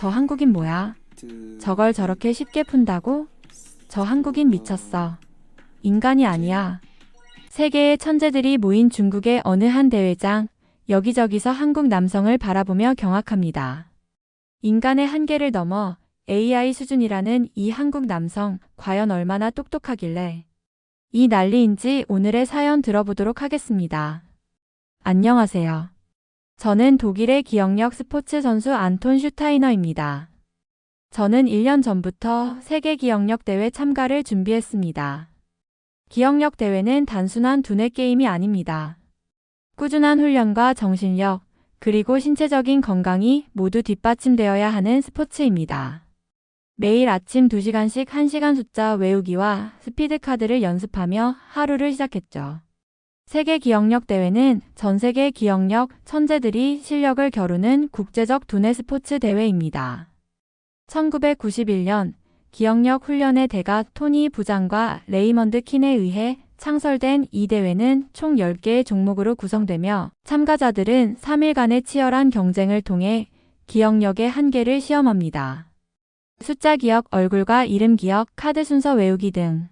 저 한국인 뭐야? 저걸 저렇게 쉽게 푼다고? 저 한국인 미쳤어. 인간이 아니야. 세계의 천재들이 모인 중국의 어느 한 대회장, 여기저기서 한국 남성을 바라보며 경악합니다. 인간의 한계를 넘어 AI 수준이라는 이 한국 남성, 과연 얼마나 똑똑하길래. 이 난리인지 오늘의 사연 들어보도록 하겠습니다. 안녕하세요. 저는 독일의 기억력 스포츠 선수 안톤 슈타이너입니다. 저는 1년 전부터 세계 기억력 대회 참가를 준비했습니다. 기억력 대회는 단순한 두뇌 게임이 아닙니다. 꾸준한 훈련과 정신력, 그리고 신체적인 건강이 모두 뒷받침되어야 하는 스포츠입니다. 매일 아침 2시간씩 1시간 숫자 외우기와 스피드 카드를 연습하며 하루를 시작했죠. 세계 기억력 대회는 전 세계 기억력 천재들이 실력을 겨루는 국제적 두뇌 스포츠 대회입니다. 1991년 기억력 훈련의 대가 토니 부장과 레이먼드 킨에 의해 창설된 이 대회는 총 10개의 종목으로 구성되며 참가자들은 3일간의 치열한 경쟁을 통해 기억력의 한계를 시험합니다. 숫자 기억, 얼굴과 이름 기억, 카드 순서 외우기 등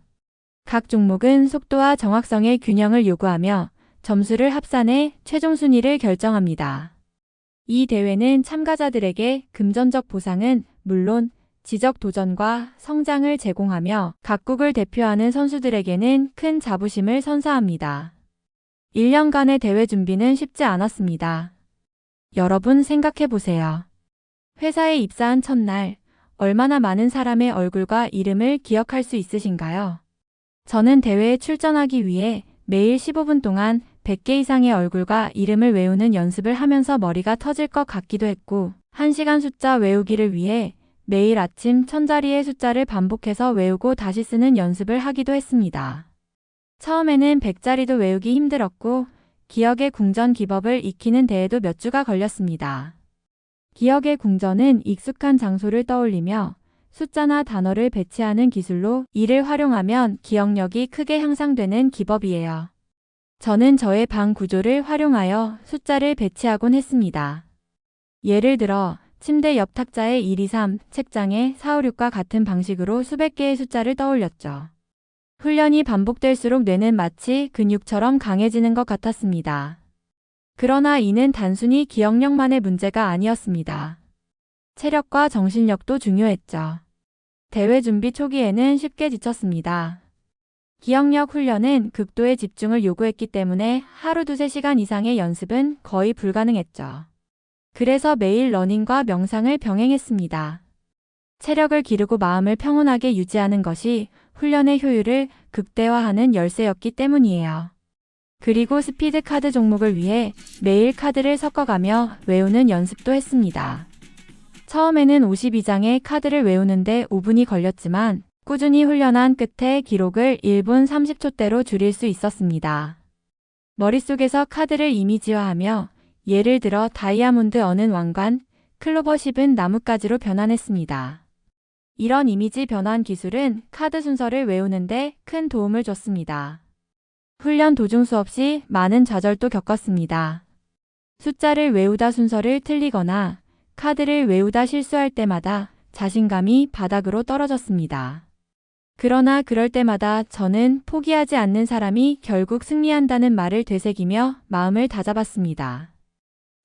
각 종목은 속도와 정확성의 균형을 요구하며 점수를 합산해 최종 순위를 결정합니다. 이 대회는 참가자들에게 금전적 보상은 물론 지적 도전과 성장을 제공하며 각국을 대표하는 선수들에게는 큰 자부심을 선사합니다. 1년간의 대회 준비는 쉽지 않았습니다. 여러분 생각해 보세요. 회사에 입사한 첫날, 얼마나 많은 사람의 얼굴과 이름을 기억할 수 있으신가요? 저는 대회에 출전하기 위해 매일 15분 동안 100개 이상의 얼굴과 이름을 외우는 연습을 하면서 머리가 터질 것 같기도 했고, 1시간 숫자 외우기를 위해 매일 아침 천자리의 숫자를 반복해서 외우고 다시 쓰는 연습을 하기도 했습니다. 처음에는 100자리도 외우기 힘들었고, 기억의 궁전 기법을 익히는 데에도 몇 주가 걸렸습니다. 기억의 궁전은 익숙한 장소를 떠올리며 숫자나 단어를 배치하는 기술로 이를 활용하면 기억력이 크게 향상되는 기법이에요. 저는 저의 방 구조를 활용하여 숫자를 배치하곤 했습니다. 예를 들어 침대 옆 탁자에 1, 2, 3, 책장에 4, 5, 6과 같은 방식으로 수백 개의 숫자를 떠올렸죠. 훈련이 반복될수록 뇌는 마치 근육처럼 강해지는 것 같았습니다. 그러나 이는 단순히 기억력만의 문제가 아니었습니다. 체력과 정신력도 중요했죠. 대회 준비 초기에는 쉽게 지쳤습니다. 기억력 훈련은 극도의 집중을 요구했기 때문에 하루 두세 시간 이상의 연습은 거의 불가능했죠. 그래서 매일 러닝과 명상을 병행했습니다. 체력을 기르고 마음을 평온하게 유지하는 것이 훈련의 효율을 극대화하는 열쇠였기 때문이에요. 그리고 스피드 카드 종목을 위해 매일 카드를 섞어가며 외우는 연습도 했습니다. 처음에는 52장의 카드를 외우는데 5분이 걸렸지만 꾸준히 훈련한 끝에 기록을 1분 30초대로 줄일 수 있었습니다. 머릿속에서 카드를 이미지화하며 예를 들어 다이아몬드 어는 왕관, 클로버 10은 나뭇가지로 변환했습니다. 이런 이미지 변환 기술은 카드 순서를 외우는데 큰 도움을 줬습니다. 훈련 도중 수없이 많은 좌절도 겪었습니다. 숫자를 외우다 순서를 틀리거나 카드를 외우다 실수할 때마다 자신감이 바닥으로 떨어졌습니다. 그러나 그럴 때마다 저는 포기하지 않는 사람이 결국 승리한다는 말을 되새기며 마음을 다잡았습니다.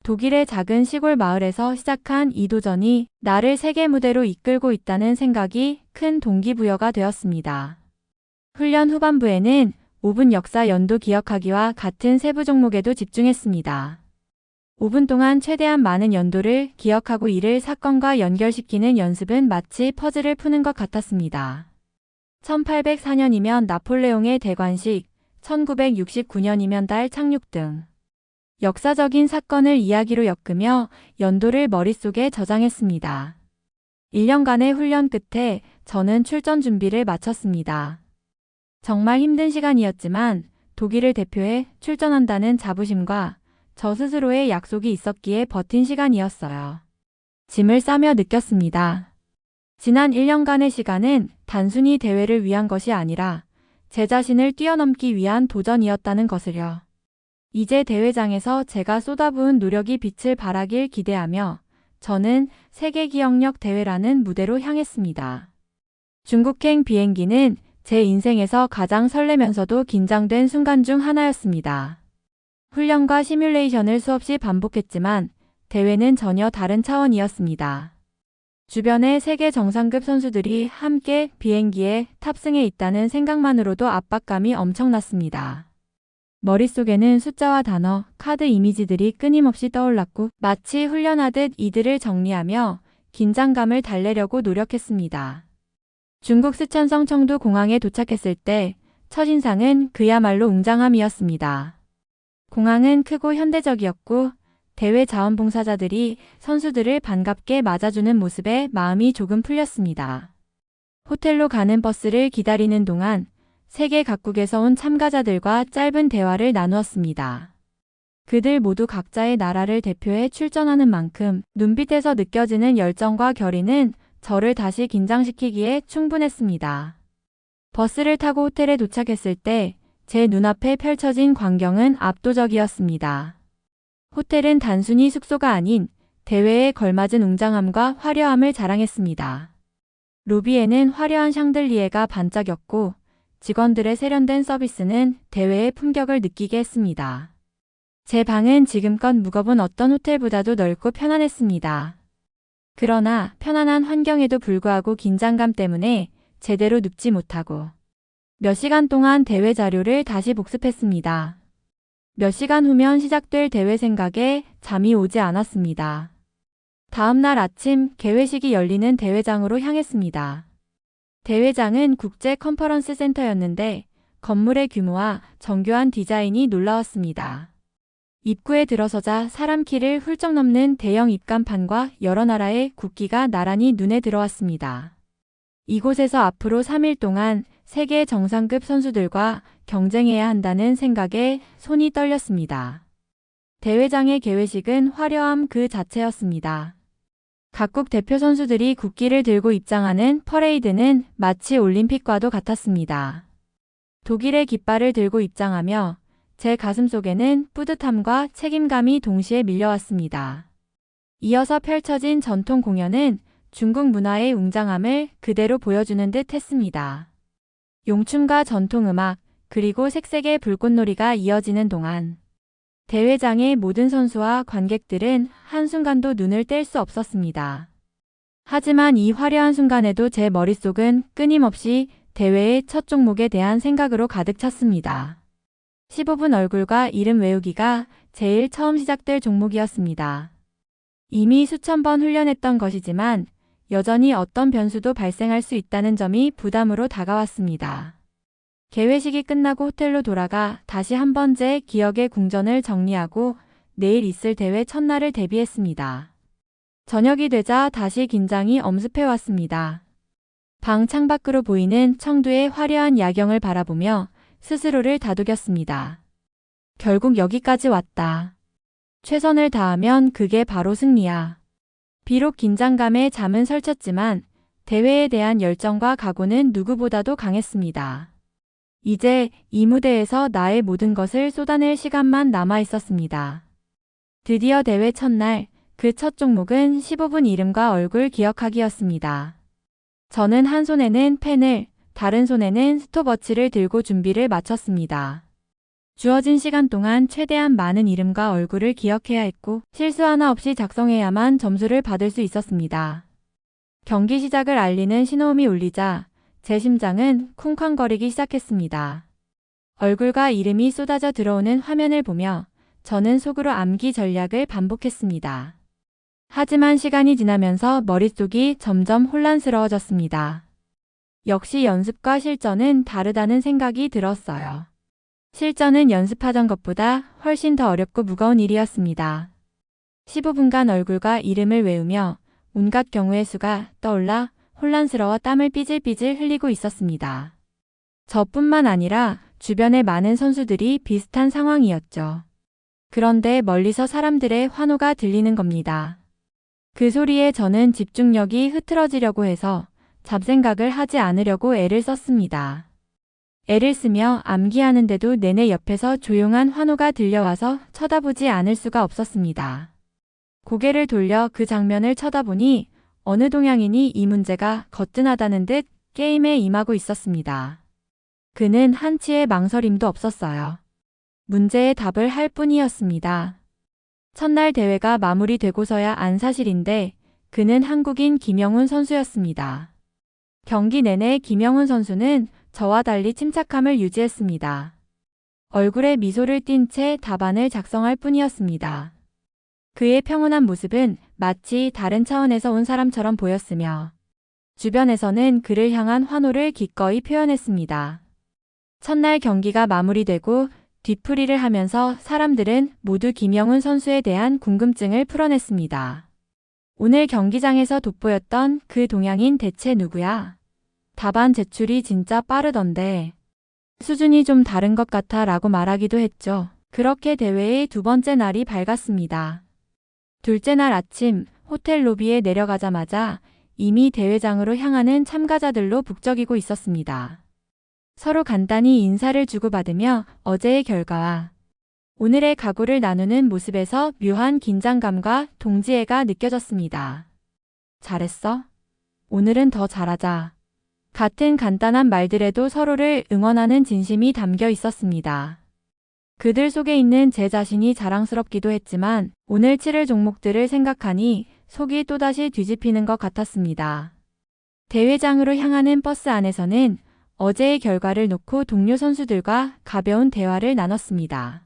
독일의 작은 시골 마을에서 시작한 이 도전이 나를 세계 무대로 이끌고 있다는 생각이 큰 동기부여가 되었습니다. 훈련 후반부에는 5분 역사 연도 기억하기와 같은 세부 종목에도 집중했습니다. 5분 동안 최대한 많은 연도를 기억하고 이를 사건과 연결시키는 연습은 마치 퍼즐을 푸는 것 같았습니다. 1804년이면 나폴레옹의 대관식, 1969년이면 달 착륙 등 역사적인 사건을 이야기로 엮으며 연도를 머릿속에 저장했습니다. 1년간의 훈련 끝에 저는 출전 준비를 마쳤습니다. 정말 힘든 시간이었지만 독일을 대표해 출전한다는 자부심과 저 스스로의 약속이 있었기에 버틴 시간이었어요. 짐을 싸며 느꼈습니다. 지난 1년간의 시간은 단순히 대회를 위한 것이 아니라 제 자신을 뛰어넘기 위한 도전이었다는 것을요. 이제 대회장에서 제가 쏟아부은 노력이 빛을 발하길 기대하며 저는 세계 기억력 대회라는 무대로 향했습니다. 중국행 비행기는 제 인생에서 가장 설레면서도 긴장된 순간 중 하나였습니다. 훈련과 시뮬레이션을 수없이 반복했지만 대회는 전혀 다른 차원이었습니다. 주변에 세계 정상급 선수들이 함께 비행기에 탑승해 있다는 생각만으로도 압박감이 엄청났습니다. 머릿속에는 숫자와 단어, 카드 이미지들이 끊임없이 떠올랐고 마치 훈련하듯 이들을 정리하며 긴장감을 달래려고 노력했습니다. 중국 스촨성 청두 공항에 도착했을 때 첫인상은 그야말로 웅장함이었습니다. 공항은 크고 현대적이었고 대외 자원봉사자들이 선수들을 반갑게 맞아주는 모습에 마음이 조금 풀렸습니다. 호텔로 가는 버스를 기다리는 동안 세계 각국에서 온 참가자들과 짧은 대화를 나누었습니다. 그들 모두 각자의 나라를 대표해 출전하는 만큼 눈빛에서 느껴지는 열정과 결의는 저를 다시 긴장시키기에 충분했습니다. 버스를 타고 호텔에 도착했을 때 제 눈앞에 펼쳐진 광경은 압도적이었습니다. 호텔은 단순히 숙소가 아닌 대회에 걸맞은 웅장함과 화려함을 자랑했습니다. 로비에는 화려한 샹들리에가 반짝였고 직원들의 세련된 서비스는 대회의 품격을 느끼게 했습니다. 제 방은 지금껏 묵어본 어떤 호텔보다도 넓고 편안했습니다. 그러나 편안한 환경에도 불구하고 긴장감 때문에 제대로 눕지 못하고 몇 시간 동안 대회 자료를 다시 복습했습니다. 몇 시간 후면 시작될 대회 생각에 잠이 오지 않았습니다. 다음 날 아침 개회식이 열리는 대회장으로 향했습니다. 대회장은 국제 컨퍼런스 센터였는데 건물의 규모와 정교한 디자인이 놀라웠습니다. 입구에 들어서자 사람 키를 훌쩍 넘는 대형 입간판과 여러 나라의 국기가 나란히 눈에 들어왔습니다. 이곳에서 앞으로 3일 동안 세계 정상급 선수들과 경쟁해야 한다는 생각에 손이 떨렸습니다. 대회장의 개회식은 화려함 그 자체였습니다. 각국 대표 선수들이 국기를 들고 입장하는 퍼레이드는 마치 올림픽과도 같았습니다. 독일의 깃발을 들고 입장하며 제 가슴 속에는 뿌듯함과 책임감이 동시에 밀려왔습니다. 이어서 펼쳐진 전통 공연은 중국 문화의 웅장함을 그대로 보여주는 듯 했습니다. 용춤과 전통음악, 그리고 색색의 불꽃놀이가 이어지는 동안 대회장의 모든 선수와 관객들은 한순간도 눈을 뗄 수 없었습니다. 하지만 이 화려한 순간에도 제 머릿속은 끊임없이 대회의 첫 종목에 대한 생각으로 가득 찼습니다. 15분 얼굴과 이름 외우기가 제일 처음 시작될 종목이었습니다. 이미 수천 번 훈련했던 것이지만 여전히 어떤 변수도 발생할 수 있다는 점이 부담으로 다가왔습니다. 개회식이 끝나고 호텔로 돌아가 다시 한 번째 기억의 궁전을 정리하고 내일 있을 대회 첫날을 대비했습니다. 저녁이 되자 다시 긴장이 엄습해 왔습니다. 방 창밖으로 보이는 청두의 화려한 야경을 바라보며 스스로를 다독였습니다. 결국 여기까지 왔다. 최선을 다하면 그게 바로 승리야. 비록 긴장감에 잠은 설쳤지만 대회에 대한 열정과 각오는 누구보다도 강했습니다. 이제 이 무대에서 나의 모든 것을 쏟아낼 시간만 남아 있었습니다. 드디어 대회 첫날 그 첫 종목은 15분 이름과 얼굴 기억하기였습니다. 저는 한 손에는 펜을, 다른 손에는 스톱워치를 들고 준비를 마쳤습니다. 주어진 시간 동안 최대한 많은 이름과 얼굴을 기억해야 했고 실수 하나 없이 작성해야만 점수를 받을 수 있었습니다. 경기 시작을 알리는 신호음이 울리자 제 심장은 쿵쾅거리기 시작했습니다. 얼굴과 이름이 쏟아져 들어오는 화면을 보며 저는 속으로 암기 전략을 반복했습니다. 하지만 시간이 지나면서 머릿속이 점점 혼란스러워졌습니다. 역시 연습과 실전은 다르다는 생각이 들었어요. 실전은 연습하던 것보다 훨씬 더 어렵고 무거운 일이었습니다. 15분간 얼굴과 이름을 외우며 온갖 경우의 수가 떠올라 혼란스러워 땀을 삐질삐질 흘리고 있었습니다. 저뿐만 아니라 주변의 많은 선수들이 비슷한 상황이었죠. 그런데 멀리서 사람들의 환호가 들리는 겁니다. 그 소리에 저는 집중력이 흐트러지려고 해서 잡생각을 하지 않으려고 애를 썼습니다. 애를 쓰며 암기하는데도 내내 옆에서 조용한 환호가 들려와서 쳐다보지 않을 수가 없었습니다. 고개를 돌려 그 장면을 쳐다보니 어느 동양인이 이 문제가 거뜬하다는 듯 게임에 임하고 있었습니다. 그는 한치의 망설임도 없었어요. 문제의 답을 할 뿐이었습니다. 첫날 대회가 마무리되고서야 안 사실인데 그는 한국인 김영훈 선수였습니다. 경기 내내 김영훈 선수는 저와 달리 침착함을 유지했습니다. 얼굴에 미소를 띤 채 답안을 작성할 뿐이었습니다. 그의 평온한 모습은 마치 다른 차원에서 온 사람처럼 보였으며 주변에서는 그를 향한 환호를 기꺼이 표현했습니다. 첫날 경기가 마무리되고 뒤풀이를 하면서 사람들은 모두 김영훈 선수에 대한 궁금증을 풀어냈습니다. 오늘 경기장에서 돋보였던 그 동양인 대체 누구야? 답안 제출이 진짜 빠르던데. 수준이 좀 다른 것 같아 라고 말하기도 했죠. 그렇게 대회의 두 번째 날이 밝았습니다. 둘째 날 아침 호텔 로비에 내려가자마자 이미 대회장으로 향하는 참가자들로 북적이고 있었습니다. 서로 간단히 인사를 주고받으며 어제의 결과와 오늘의 각오를 나누는 모습에서 묘한 긴장감과 동지애가 느껴졌습니다. 잘했어? 오늘은 더 잘하자. 같은 간단한 말들에도 서로를 응원하는 진심이 담겨 있었습니다. 그들 속에 있는 제 자신이 자랑스럽기도 했지만 오늘 치를 종목들을 생각하니 속이 또다시 뒤집히는 것 같았습니다. 대회장으로 향하는 버스 안에서는 어제의 결과를 놓고 동료 선수들과 가벼운 대화를 나눴습니다.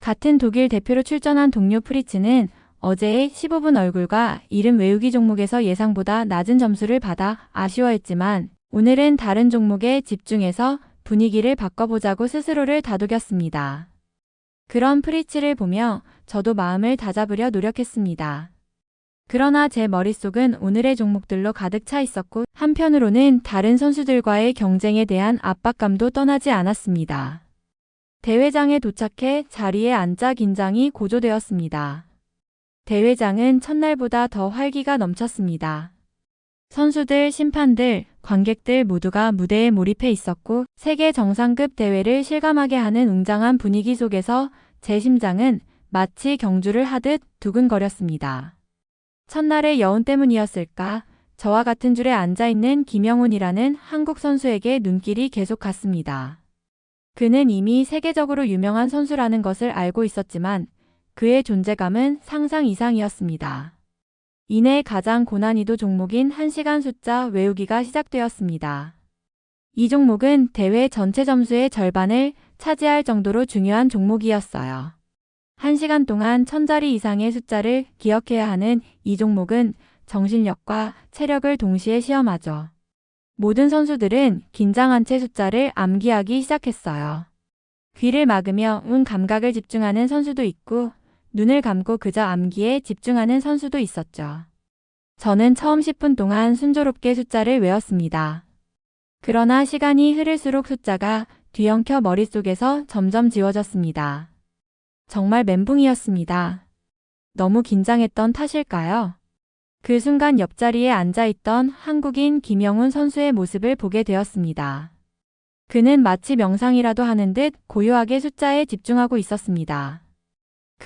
같은 독일 대표로 출전한 동료 프리츠는 어제의 15분 얼굴과 이름 외우기 종목에서 예상보다 낮은 점수를 받아 아쉬워했지만 오늘은 다른 종목에 집중해서 분위기를 바꿔보자고 스스로를 다독였습니다. 그런 프리츠를 보며 저도 마음을 다잡으려 노력했습니다. 그러나 제 머릿속은 오늘의 종목들로 가득 차 있었고 한편으로는 다른 선수들과의 경쟁에 대한 압박감도 떠나지 않았습니다. 대회장에 도착해 자리에 앉아 긴장이 고조되었습니다. 대회장은 첫날보다 더 활기가 넘쳤습니다. 선수들, 심판들, 관객들 모두가 무대에 몰입해 있었고 세계 정상급 대회를 실감하게 하는 웅장한 분위기 속에서 제 심장은 마치 경주를 하듯 두근거렸습니다. 첫날의 여운 때문이었을까? 저와 같은 줄에 앉아있는 김영훈이라는 한국 선수에게 눈길이 계속 갔습니다. 그는 이미 세계적으로 유명한 선수라는 것을 알고 있었지만 그의 존재감은 상상 이상이었습니다. 이내 가장 고난이도 종목인 1시간 숫자 외우기가 시작되었습니다. 이 종목은 대회 전체 점수의 절반을 차지할 정도로 중요한 종목이었어요. 1시간 동안 천자리 이상의 숫자를 기억해야 하는 이 종목은 정신력과 체력을 동시에 시험하죠. 모든 선수들은 긴장한 채 숫자를 암기하기 시작했어요. 귀를 막으며 운 감각을 집중하는 선수도 있고 눈을 감고 그저 암기에 집중하는 선수도 있었죠. 저는 처음 10분 동안 순조롭게 숫자를 외웠습니다. 그러나 시간이 흐를수록 숫자가 뒤엉켜 머릿속에서 점점 지워졌습니다. 정말 멘붕이었습니다. 너무 긴장했던 탓일까요? 그 순간 옆자리에 앉아있던 한국인 김영훈 선수의 모습을 보게 되었습니다. 그는 마치 명상이라도 하는 듯 고요하게 숫자에 집중하고 있었습니다.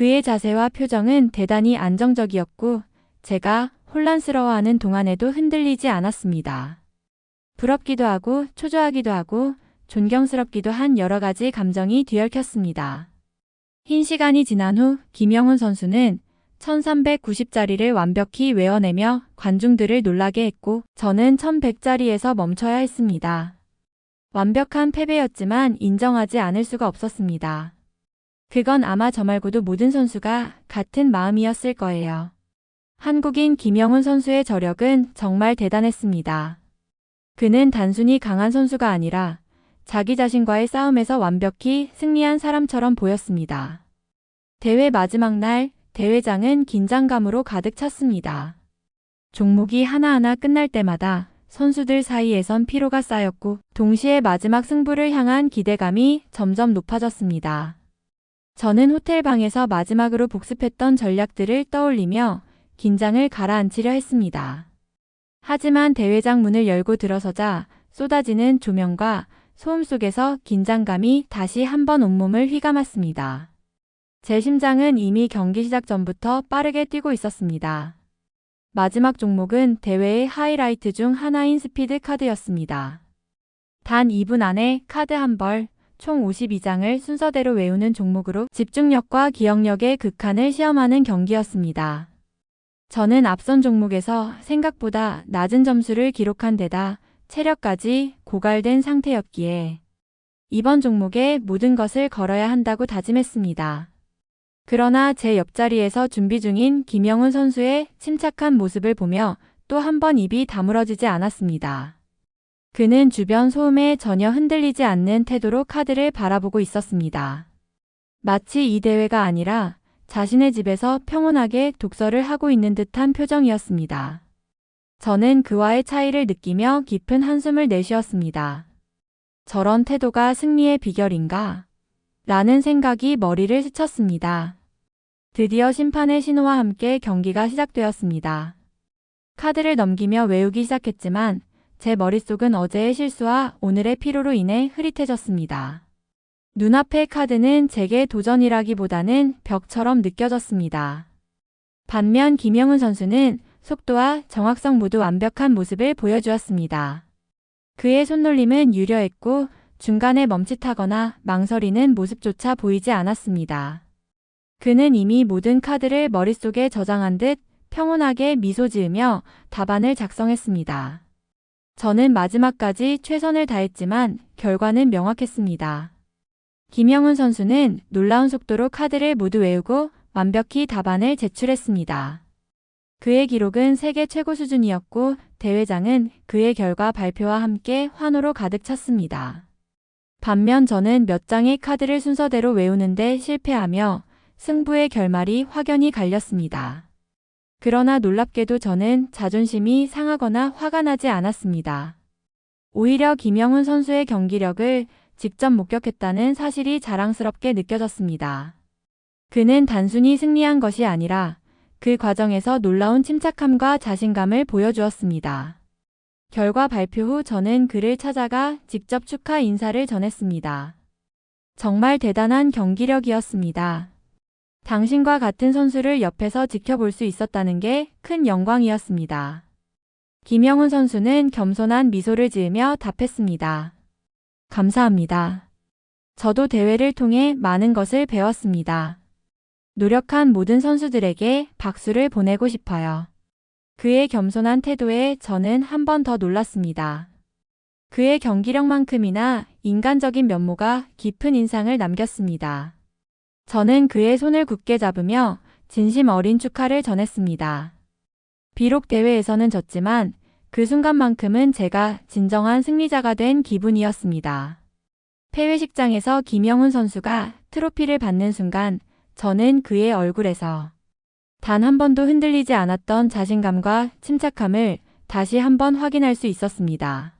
그의 자세와 표정은 대단히 안정적이었고 제가 혼란스러워하는 동안에도 흔들리지 않았습니다. 부럽기도 하고 초조하기도 하고 존경스럽기도 한 여러 가지 감정이 뒤얽혔습니다. 흰 시간이 지난 후 김영훈 선수는 1390자리를 완벽히 외워내며 관중들을 놀라게 했고 저는 1100자리에서 멈춰야 했습니다. 완벽한 패배였지만 인정하지 않을 수가 없었습니다. 그건 아마 저 말고도 모든 선수가 같은 마음이었을 거예요. 한국인 김영훈 선수의 저력은 정말 대단했습니다. 그는 단순히 강한 선수가 아니라 자기 자신과의 싸움에서 완벽히 승리한 사람처럼 보였습니다. 대회 마지막 날 대회장은 긴장감으로 가득 찼습니다. 종목이 하나하나 끝날 때마다 선수들 사이에선 피로가 쌓였고 동시에 마지막 승부를 향한 기대감이 점점 높아졌습니다. 저는 호텔 방에서 마지막으로 복습했던 전략들을 떠올리며 긴장을 가라앉히려 했습니다. 하지만 대회장 문을 열고 들어서자 쏟아지는 조명과 소음 속에서 긴장감이 다시 한번 온몸을 휘감았습니다. 제 심장은 이미 경기 시작 전부터 빠르게 뛰고 있었습니다. 마지막 종목은 대회의 하이라이트 중 하나인 스피드 카드였습니다. 단 2분 안에 카드 한 벌, 총 52장을 순서대로 외우는 종목으로 집중력과 기억력의 극한을 시험하는 경기였습니다. 저는 앞선 종목에서 생각보다 낮은 점수를 기록한 데다 체력까지 고갈된 상태였기에 이번 종목에 모든 것을 걸어야 한다고 다짐했습니다. 그러나 제 옆자리에서 준비 중인 김영훈 선수의 침착한 모습을 보며 또 한 번 입이 다물어지지 않았습니다. 그는 주변 소음에 전혀 흔들리지 않는 태도로 카드를 바라보고 있었습니다. 마치 이 대회가 아니라 자신의 집에서 평온하게 독서를 하고 있는 듯한 표정이었습니다. 저는 그와의 차이를 느끼며 깊은 한숨을 내쉬었습니다. 저런 태도가 승리의 비결인가? 라는 생각이 머리를 스쳤습니다. 드디어 심판의 신호와 함께 경기가 시작되었습니다. 카드를 넘기며 외우기 시작했지만 제 머릿속은 어제의 실수와 오늘의 피로로 인해 흐릿해졌습니다. 눈앞의 카드는 제게 도전이라기보다는 벽처럼 느껴졌습니다. 반면 김영훈 선수는 속도와 정확성 모두 완벽한 모습을 보여주었습니다. 그의 손놀림은 유려했고 중간에 멈칫하거나 망설이는 모습조차 보이지 않았습니다. 그는 이미 모든 카드를 머릿속에 저장한 듯 평온하게 미소 지으며 답안을 작성했습니다. 저는 마지막까지 최선을 다했지만 결과는 명확했습니다. 김영훈 선수는 놀라운 속도로 카드를 모두 외우고 완벽히 답안을 제출했습니다. 그의 기록은 세계 최고 수준이었고 대회장은 그의 결과 발표와 함께 환호로 가득 찼습니다. 반면 저는 몇 장의 카드를 순서대로 외우는데 실패하며 승부의 결말이 확연히 갈렸습니다. 그러나 놀랍게도 저는 자존심이 상하거나 화가 나지 않았습니다. 오히려 김영훈 선수의 경기력을 직접 목격했다는 사실이 자랑스럽게 느껴졌습니다. 그는 단순히 승리한 것이 아니라 그 과정에서 놀라운 침착함과 자신감을 보여주었습니다. 결과 발표 후 저는 그를 찾아가 직접 축하 인사를 전했습니다. 정말 대단한 경기력이었습니다. 당신과 같은 선수를 옆에서 지켜볼 수 있었다는 게 큰 영광이었습니다. 김영훈 선수는 겸손한 미소를 지으며 답했습니다. 감사합니다. 저도 대회를 통해 많은 것을 배웠습니다. 노력한 모든 선수들에게 박수를 보내고 싶어요. 그의 겸손한 태도에 저는 한 번 더 놀랐습니다. 그의 경기력만큼이나 인간적인 면모가 깊은 인상을 남겼습니다. 저는 그의 손을 굳게 잡으며 진심 어린 축하를 전했습니다. 비록 대회에서는 졌지만 그 순간만큼은 제가 진정한 승리자가 된 기분이었습니다. 폐회식장에서 김영훈 선수가 트로피를 받는 순간 저는 그의 얼굴에서 단 한 번도 흔들리지 않았던 자신감과 침착함을 다시 한번 확인할 수 있었습니다.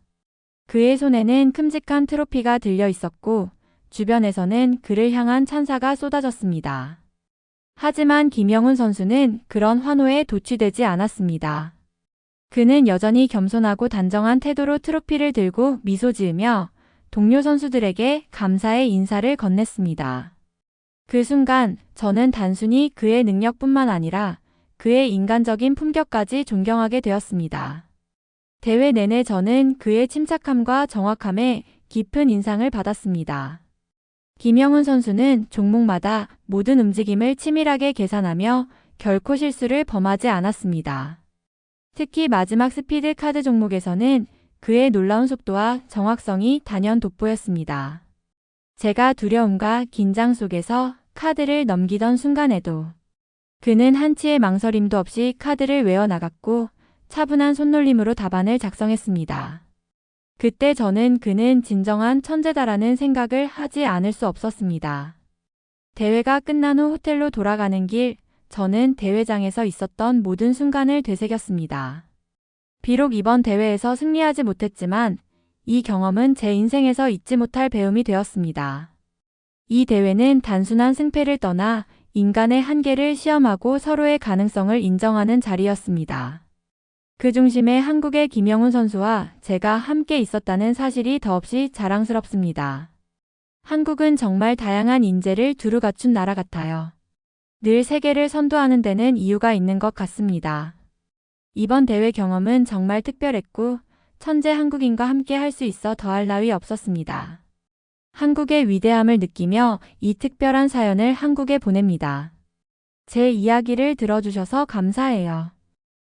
그의 손에는 큼직한 트로피가 들려 있었고 주변에서는 그를 향한 찬사가 쏟아졌습니다. 하지만 김영훈 선수는 그런 환호에 도취되지 않았습니다. 그는 여전히 겸손하고 단정한 태도로 트로피를 들고 미소 지으며 동료 선수들에게 감사의 인사를 건넸습니다. 그 순간 저는 단순히 그의 능력뿐만 아니라 그의 인간적인 품격까지 존경하게 되었습니다. 대회 내내 저는 그의 침착함과 정확함에 깊은 인상을 받았습니다. 김영훈 선수는 종목마다 모든 움직임을 치밀하게 계산하며 결코 실수를 범하지 않았습니다. 특히 마지막 스피드 카드 종목에서는 그의 놀라운 속도와 정확성이 단연 돋보였습니다. 제가 두려움과 긴장 속에서 카드를 넘기던 순간에도 그는 한치의 망설임도 없이 카드를 외워 나갔고 차분한 손놀림으로 답안을 작성했습니다. 그때 저는 그는 진정한 천재다라는 생각을 하지 않을 수 없었습니다. 대회가 끝난 후 호텔로 돌아가는 길, 저는 대회장에서 있었던 모든 순간을 되새겼습니다. 비록 이번 대회에서 승리하지 못했지만 이 경험은 제 인생에서 잊지 못할 배움이 되었습니다. 이 대회는 단순한 승패를 떠나 인간의 한계를 시험하고 서로의 가능성을 인정하는 자리였습니다. 그 중심에 한국의 김영훈 선수와 제가 함께 있었다는 사실이 더없이 자랑스럽습니다. 한국은 정말 다양한 인재를 두루 갖춘 나라 같아요. 늘 세계를 선도하는 데는 이유가 있는 것 같습니다. 이번 대회 경험은 정말 특별했고 천재 한국인과 함께 할 수 있어 더할 나위 없었습니다. 한국의 위대함을 느끼며 이 특별한 사연을 한국에 보냅니다. 제 이야기를 들어주셔서 감사해요.